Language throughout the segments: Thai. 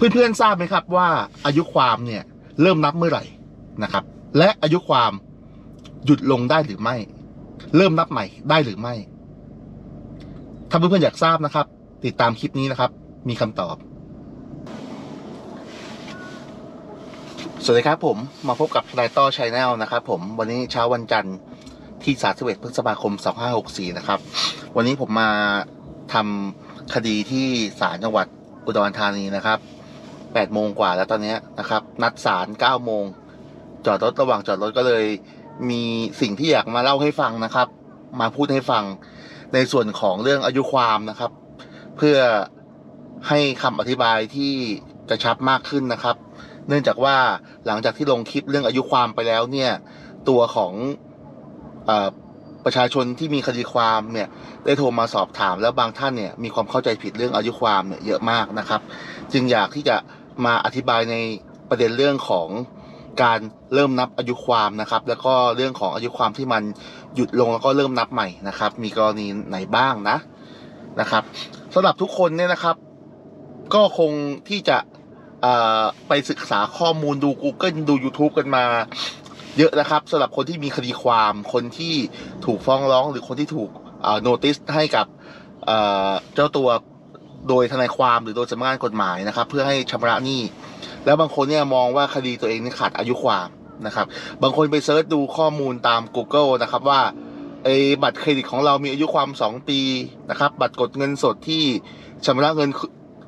เพื่อนๆทราบไหมครับว่าอายุความเนี่ยเริ่มนับเมื่อไหร่นะครับ และอายุความหยุดลงได้หรือไม่ เริ่มนับใหม่ได้หรือไม่ ถ้าเพื่อนๆอยากทราบนะครับ ติดตามคลิปนี้นะครับ มีคำตอบ สวัสดีครับผมมาพบกับนายต้อชัยแนลนะครับผมวันนี้เช้าวันจันทร์ที่31พฤษภาคม 2564 นะครับ วันนี้ผมมาทำคดีที่ศาลจังหวัดอุดรธานีนะครับ 8โมงกว่าแล้วตอนนี้นะครับ นัดศาล9โมง จอดรถระหว่างจอดรถก็เลย มีสิ่งที่อยากมาเล่าให้ฟังนะครับ มาพูดให้ฟังในส่วนของเรื่องอายุความนะครับ เพื่อให้คำอธิบายที่กระชับมากขึ้นนะครับ เนื่องจากว่าหลังจากที่ลงคลิปเรื่องอายุความไปแล้วเนี่ย ตัวของอประชาชนที่มีคดีความเนี่ยได้โทรมาสอบถามแล้วบางท่านเนี่ยมีความเข้าใจผิดเรื่องอายุความเนี่ยเยอะมากนะครับ จึงอยากที่จะ มาอธิบายในประเด็นเรื่องของการเริ่มนับอายุความนะครับ แล้วก็เรื่องของอายุความที่มันหยุดลงแล้วก็เริ่มนับใหม่นะครับ มีกรณีไหนบ้างนะนะครับสำหรับทุกคนเนี่ยนะครับ ก็คงที่จะไปศึกษาข้อมูลดู Google ดู YouTube กันมาเยอะนะครับสำหรับคนที่มีคดีความคนที่ถูกฟ้องร้องหรือคนที่ถูกโนติสให้กับเจ้าตัว โดยทนายความหรือโดยสำนักงานกฎหมายนะครับ เพื่อให้ชำระหนี้ แล้วบางคนเนี่ยมองว่าคดีตัวเองนี่ขาดอายุความนะครับ บางคนไปเซิร์ชดูข้อมูลตาม Google นะครับว่าไอ้บัตรเครดิตของเรามีอายุความ 2 ปีนะครับ บัตรกดเงินสดที่ชำระเงิน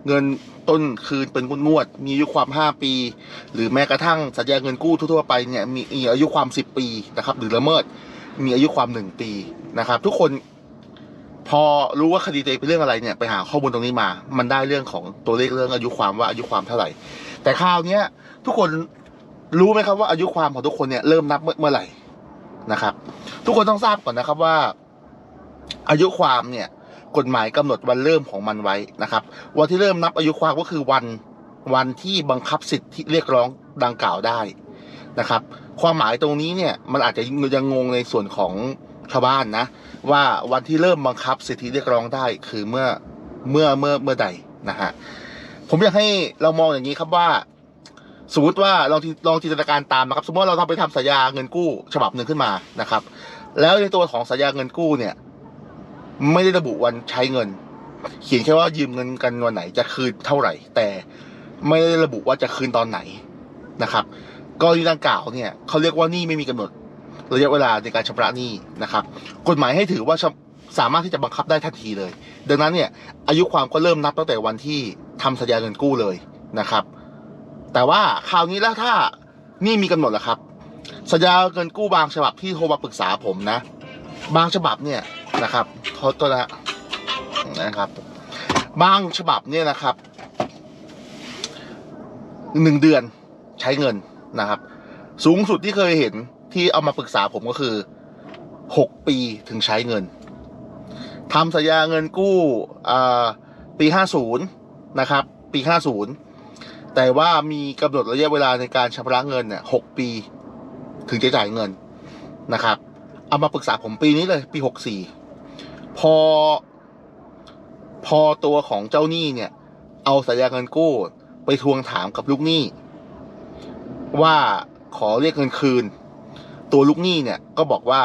เงินต้นคืนเป็นงวด มีอายุความ 5 ปี หรือแม้กระทั่งสัญญาเงินกู้ทั่วๆไปเนี่ยมีมีอายุความ 10 ปีนะครับ หรือละเมิดมีอายุความ 1 ปีนะครับ ทุกคน พอรู้ว่าคดีตัวเองเป็นเรื่องอะไรเนี่ยไปหาข้อมูลตรงนี้มา มันได้เรื่องของตัวเลขเรื่องอายุความว่าอายุความเท่าไหร่ แต่คราวเนี้ยทุกคนรู้ไหมครับว่าอายุความของทุกคนเนี่ยเริ่มนับเมื่อเมื่อไหร่นะครับ ทุกคนต้องทราบก่อนนะครับว่า อายุความเนี่ยกฎหมายกำหนดวันเริ่มของมันไว้นะครับ วันที่เริ่มนับอายุความก็คือวันวันที่บังคับสิทธิเรียกร้องดังกล่าวได้นะครับ ความหมายตรงนี้เนี่ยมันอาจจะยังงงในส่วนของ ชาวบ้านนะ ว่าวันที่เริ่มบังคับสิทธิเรียกร้องได้คือเมื่อเมื่อเมื่อเมื่อใดนะฮะผมอยากให้เรามองอย่างนี้ครับว่า สมมติว่าลองลองจินตนาการตามนะครับ สมมติว่าเราทำไปทำสัญญาเงินกู้ฉบับหนึ่งขึ้นมานะครับ แล้วในตัวของสัญญาเงินกู้เนี่ย ไม่ได้ระบุวันใช้เงิน เขียนแค่ว่ายืมเงินกันวันไหนจะคืนเท่าไหร่ แต่ไม่ได้ระบุว่าจะคืนตอนไหนนะครับกรณีดังกล่าวเนี่ยเขาเรียกว่านี้ไม่มีกำหนด ระยะเวลาในการชำระหนี้นะครับกฎหมายให้ถือว่าสามารถที่จะบังคับได้ทันทีเลย ดังนั้นเนี่ยอายุความก็เริ่มนับตั้งแต่วันที่ทำสัญญาเงินกู้เลยนะครับ แต่ว่าคราวนี้แล้วถ้านี่มีกำหนดแล่ะครับ สัญญาเงินกู้บางฉบับที่โทรมาปรึกษาผมนะ บางฉบับเนี่ยนะครับโทษตัวนะนะครับ บางฉบับเนี่ยนะครับหนึ่งเดือนใช้เงินนะครับ สูงสุดที่เคยเห็น ที่เอามาปรึกษาผมก็คือหกปีถึงใช้เงินทำสัญญาเงินกู้อ่าปีห้าศูนย์นะครับ ปีห้าศูนย์แต่ว่ามีกำหนดระยะเวลาในการชำระเงินเนี่ยหกปี ถึงจะจ่ายเงินนะครับ เอามาปรึกษาผมปีนี้เลยปีหกสี่พอ พอตัวของเจ้าหนี้เนี่ย เอาสัญญาเงินกู้ ไปทวงถามกับลูกหนี้ ว่าขอเรียกเงินคืน ตัวลูกหนี้เนี่ยก็บอกว่า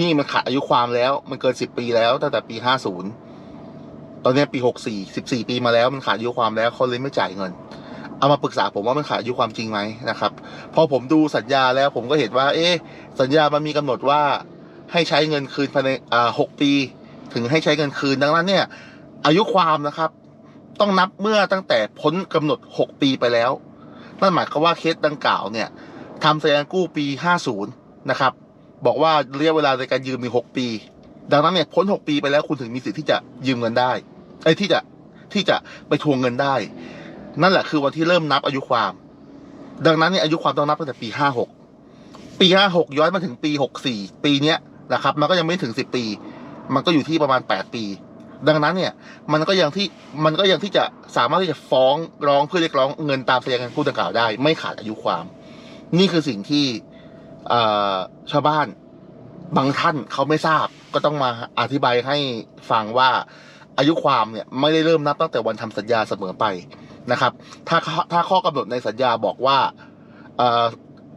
นี่มันขาดอายุความแล้ว มันเกินสิบปีแล้วตั้งแต่ปีห้าศูนย์ตอนนี้ปีหกสี่สิบสี่ปีมาแล้วมันขาดอายุความแล้วเขาเลยไม่จ่ายเงิน เอามาปรึกษาผมว่ามันขาดอายุความจริงไหมนะครับ พอผมดูสัญญาแล้วผมก็เห็นว่า เอ๊ะสัญญามันมีกำหนดว่าให้ใช้เงินคืนภายในอ่าหกปี ถึงให้ใช้เงินคืนดังนั้นเนี่ย อายุความนะครับ ต้องนับเมื่อตั้งแต่พ้นกำหนดหกปีไปแล้วนั่นหมายความว่าเคสดังกล่าวเนี่ยทำสัญญากู้ปีห้าศูนย์ นะครับ บอกว่าระยะเวลาในการยืมมีหกปี ดังนั้นเนี่ยพ้นหกปีไปแล้วคุณถึงมีสิทธิ์ที่จะยืมเงินได้ไอ้ที่จะที่จะไปทวงเงินได้ นั่นแหละคือวันที่เริ่มนับอายุความ ดังนั้นเนี่ยอายุความต้องนับตั้งแต่ปีห้าหกปีห้าหกย้อนมาถึงปีหกสี่ปีเนี้ยนะครับ มันก็ยังไม่ถึงสิบปี มันก็อยู่ที่ประมาณแปดปี ดังนั้นเนี่ย มันก็ยังที่มันก็ยังที่จะสามารถที่จะฟ้องร้องเพื่อเรียกร้องเงินตามสัญญาเงินกู้ดังกล่าวได้ ไม่ขาดอายุความ นี่คือสิ่งที่ ชาวบ้านบางท่านเขาไม่ทราบก็ต้องมาอธิบายให้ฟังว่าอายุความเนี่ยไม่ได้เริ่มนับตั้งแต่วันทำสัญญาเสมอไปนะครับ ถ้าถ้าข้อกำหนดในสัญญาบอกว่าเออ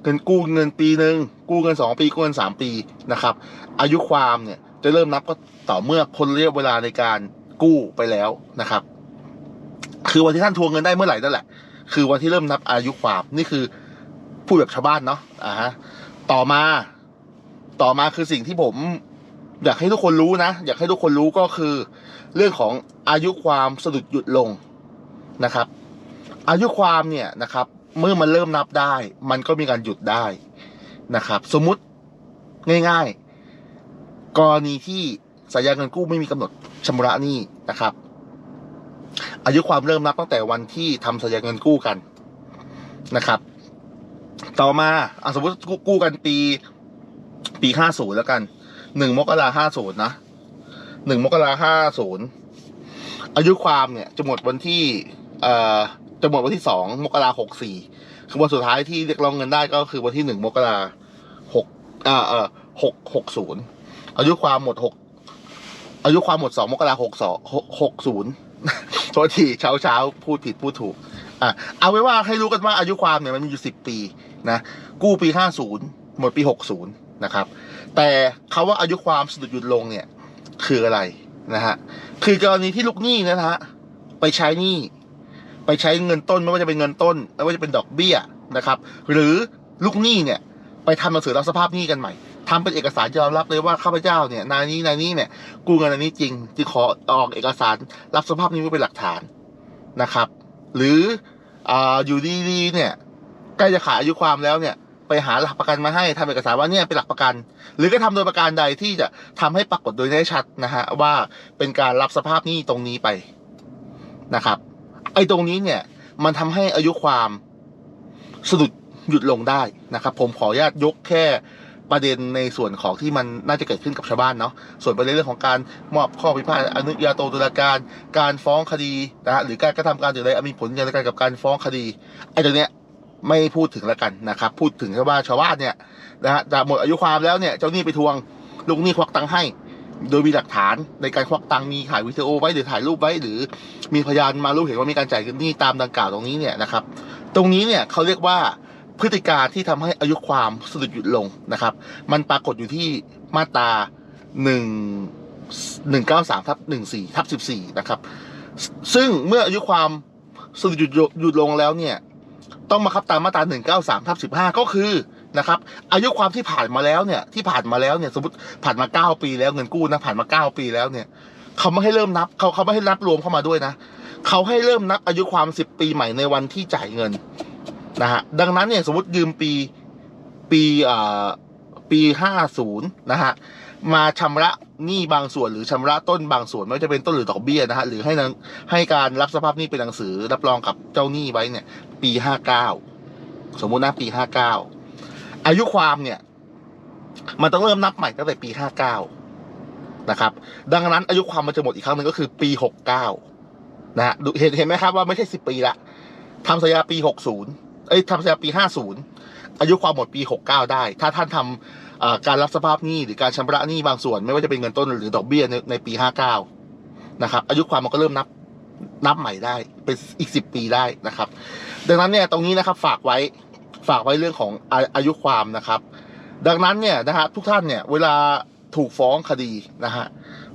เงินกู้เงินปีหนึ่งกู้เงินสองปีกู้เงินสามปีนะครับ อายุความเนี่ยจะเริ่มนับก็ต่อเมื่อพ้นระยะเวลาในการกู้ไปแล้วนะครับ คือวันที่ท่านทวงเงินได้เมื่อไหร่นั่นแหละ คือวันที่เริ่มนับอายุความนี่คือพูดแบบชาวบ้านเนาะอ่าฮะ ต่อมา ต่อมาคือสิ่งที่ผม อยากให้ทุกคนรู้นะ อยากให้ทุกคนรู้ก็คือ เรื่องของอายุความสะดุดหยุดลงนะครับ อายุความเนี่ยนะครับ เมื่อมันเริ่มนับได้ มันก็มีการหยุดได้นะครับ สมมุติง่ายๆ กรณีที่สัญญาเงินกู้ไม่มีกำหนดชำระหนี้นะครับ อายุความเริ่มนับตั้งแต่วันที่ทำสัญญาเงินกู้กันนะครับ ต่อมาอะสมมติกู้กันปี ปีห้าศูนย์แล้วกันหนึ่งมกราห้าศูนย์นะหนึ่งมกราห้าศูนย์อายุความเนี่ยจะหมดวันที่ เอ่อจะหมดวันที่สองมกราหกสี่คือวันสุดท้ายที่เรียกร้องเงินได้ก็คือวันที่หนึ่งมกราหกอ่าเออหกหกศูนย์อายุความหมดหกอายุความหมดสองมกราหกสองหกศูนย์โทษทีเช้าเช้าๆพูดผิดพูดถูกอะเอาไว้ว่าให้รู้กันว่าอายุความเนี่ยมันมีอยู่สิบปี นะกู้ปีห้าศูนย์หมดปีหกศูนย์นะครับ แต่คาว่าอายุความสะดุดหยุดลงเนี่ยคืออะไรนะฮะคือกรณีที่ลูกหนี้นะฮะไปใช้หนี้ไปใช้เงินต้นไม่ว่าจะเป็นเงินต้นไม่ว่าจะเป็นดอกเบี้ยนะครับ หรือลูกหนี้เนี่ยไปทำหนังสือรับสภาพหนี้กันใหม่ทำเป็นเอกสารยอมรับเลยว่าข้าพเจ้าเนี่ยนายนี้นายนี้เนี่ยกู้เงินอันนี้จริงจึงขอออกเอกสารรับสภาพนี้ไว้เป็นหลักฐานนะครับ หรือออยู่ดีๆเนี่ย ใกล้จะขายอายุความแล้วเนี่ย ไปหาหลักประกันมาให้ทำเอกสารว่าเนี่ยเป็นหลักประกัน หรือก็ทำโดยประการใดที่จะทำให้ปรากฏโดยได้ชัดนะฮะว่าเป็นการรับสภาพหนี้ตรงนี้ไปนะครับ ไอ้ตรงนี้เนี่ย มันทำให้อายุความสะดุดหยุดลงได้นะครับ ผมขออนุญาตยกแค่ประเด็นในส่วนของที่มันน่าจะเกิดขึ้นกับชาวบ้านเนาะส่วนประเด็นเรื่องของการมอบข้อพิพาทอนุญาโตตุลาการ การฟ้องคดีนะฮะหรือการกระทำการอื่นใดอันมีผลอย่างไรกับการฟ้องคดีไอ้ตรงเนี้ย ไม่พูดถึงแล้วกันนะครับ พูดถึงแค่ว่าชาวบ้านเนี่ยนะฮะจะหมดอายุความแล้วเนี่ยเจ้าหนี้ไปทวงลูกหนี้ควักตังค์ให้ โดยมีหลักฐานในการควักตังค์มีถ่ายวิดีโอไว้หรือถ่ายรูปไว้ หรือมีพยานมารู้เห็นว่ามีการจ่ายหนี้ตามดังกล่าวตรงนี้เนี่ยนะครับ ตรงนี้เนี่ยเขาเรียกว่าพฤติการที่ทำให้อายุความสะดุดหยุดลงนะครับ มันปรากฏอยู่ที่มาตราหนึ่งหนึ่งเก้าสามทับหนึ่งสี่ทับสิบสี่นะครับ ซึ่งเมื่ออายุความสะดุดหยุดหยุดลงแล้วเนี่ย ต้องมาครับตามมาตราหนึ่งเก้าสามทับสิบห้าก็คือนะครับอายุความที่ผ่านมาแล้วเนี่ยที่ผ่านมาแล้วเนี่ยสมมติผ่านมาเก้าปีแล้วเงินกู้นะผ่านมาเก้าปีแล้วเนี่ยเขาไม่ให้เริ่มนับเขาเขาไม่ให้นับรวมเข้ามาด้วยนะเขาให้เริ่มนับอายุความสิบปีใหม่ในวันที่จ่ายเงินนะฮะดังนั้นเนี่ยสมมติยืมปีปีอ่าปีห้าศูนย์นะฮะมาชำระหนี้บางส่วนหรือชำระต้นบางส่วนไม่ว่าจะเป็นต้นหรือดอกเบี้ยนะฮะหรือให้นังให้การรับสภาพหนี้เป็นหนังสือรับรองกับเจ้าหนี้ไว้เนี่ย ปีห้าเก้าสมมุตินะปีห้าเก้าอายุความเนี่ย มันต้องเริ่มนับใหม่ตั้งแต่ปีห้าเก้านะครับ ดังนั้นอายุความมันจะหมดอีกครั้งหนึ่งก็คือปีหกเก้านะฮะเห็นเห็นไหมครับว่าไม่ใช่สิบปีละทำสัญญาปีหกศูนย์เอ้ยทำสัญญาปีห้าศูนย์อายุความหมดปีหกเก้าได้ ถ้าท่านทำเอ่อการรับสภาพหนี้หรือการชำระหนี้บางส่วน ไม่ว่าจะเป็นเงินต้นหรือดอกเบี้ยในในปีห้าเก้านะครับ อายุความมันก็เริ่มนับ นับใหม่ได้เป็นอีกสิบปีได้นะครับ ดังนั้นเนี่ยตรงนี้นะครับฝากไว้ฝากไว้เรื่องของอาอายุความนะครับ ดังนั้นเนี่ยนะฮะทุกท่านเนี่ยเวลาถูกฟ้องคดีนะฮะ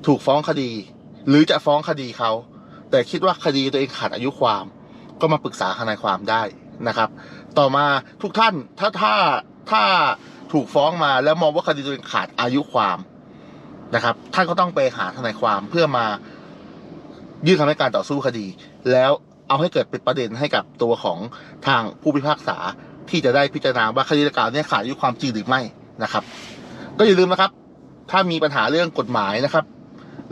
ถูกฟ้องคดี หรือจะฟ้องคดีเขา แต่คิดว่าคดีตัวเองขาดอายุความ ก็มาปรึกษาทนายความได้นะครับ ต่อมาทุกท่านถ้าถ้าถ้าถูกฟ้องมาแล้วมองว่าคดีตัวเองขาดอายุความนะครับ ท่านก็ต้องไปหาทนายความเพื่อมา ยื่นคำให้การต่อสู้คดี แล้วเอาให้เกิดเป็นประเด็นให้กับตัวของทางผู้พิพากษาที่จะได้พิจารณาว่าคดีดังกล่าวเนี่ยขาดอายุความจริงหรือไม่นะครับ ก็อย่าลืมนะครับ ถ้ามีปัญหาเรื่องกฎหมายนะครับ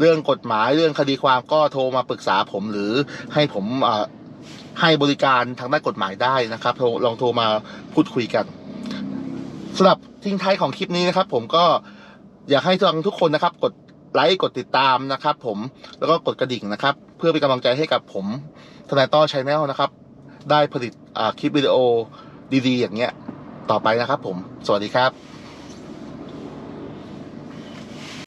เรื่องกฎหมายเรื่องคดีความก็โทรมาปรึกษาผมหรือให้ผมให้บริการทางด้านกฎหมายได้นะครับลองโทรมาพูดคุยกันสำหรับทิ้งท้ายของคลิปนี้นะครับ ผมก็อยากให้ทางทุกคนนะครับ กด ไลค์กดติดตามนะครับ ผมแล้วก็กดกระดิ่งนะครับ เพื่อเป็นกำลังใจให้กับผมทนายต้อชแนลนะครับ ได้ผลิตคลิปวิดีโอดีๆ อย่างเงี้ยต่อไปนะครับ ผม สวัสดีครับ